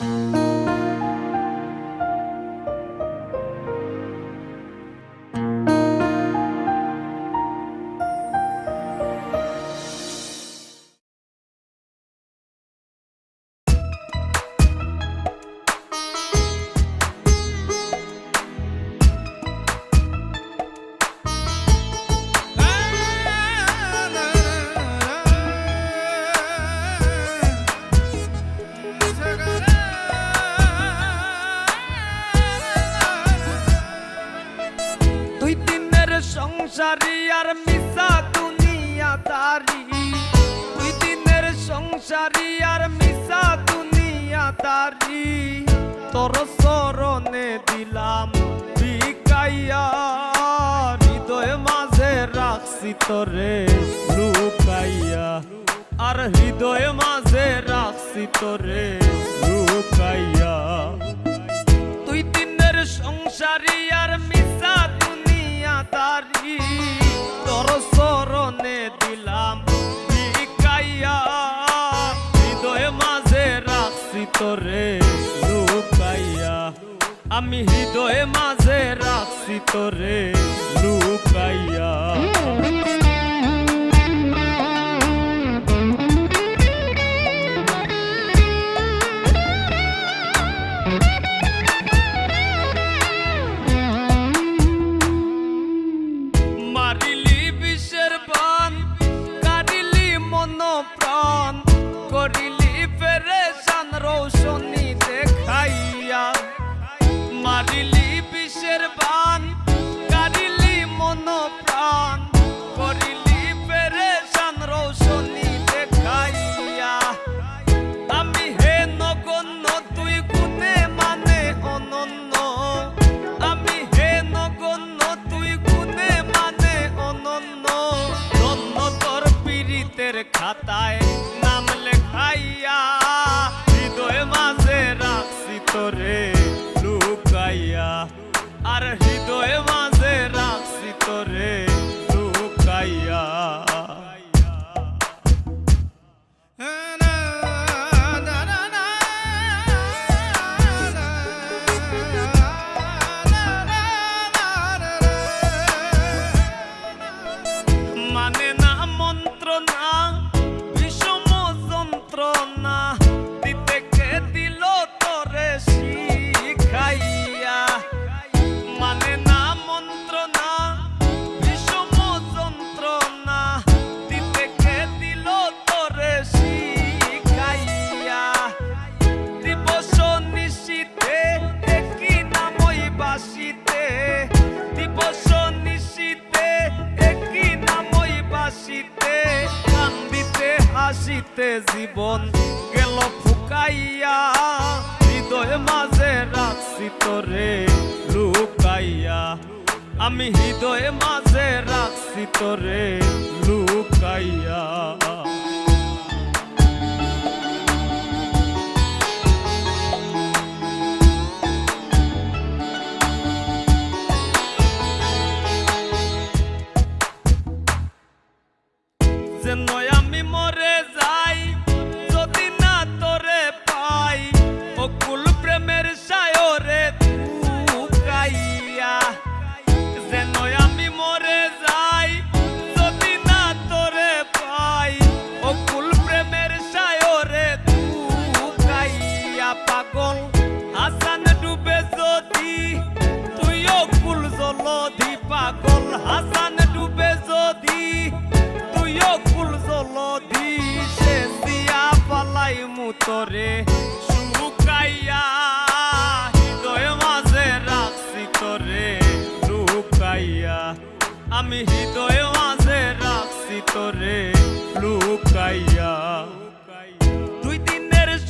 দুই সংসারী আর মিশা দুনিয়া তারি দুই দিনের সংসারী আর মিশা দুনিয়া তারি তোর চরণে দিলাম বিকাইয়া হৃদয় মাঝে রাখছি তোরে লুকাইয়া। আর হৃদয় মাঝে রাখছি তোরে লুকাইয়া। আমি হৃদয়ে মাঝে রাখছি তোরে। खाता है। হাসিতে জীবন গেল ফুকাইয়া, হৃদয় মাঝে রাখছি তোরে লুকাইয়া। আমি হৃদয় মাঝে রাখছি তোরে লুকাইয়া। আমি পাগল। হাসান ডুবে যদি তুই অকুল জলধি পাগল। হাসান ডুবে যদি, তুইও ফুল জলধি। সে দিয়া পালাই মুতরে, শুকাইয়া হৃদয় মাঝে রাখছি তোরে, লুকাইয়া। আমি হৃদয় মাঝে রাখছি তোরে, লুকাইয়া।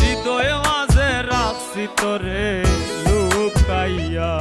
হৃদয় আজ রাখছি তোরে লুকাইয়া।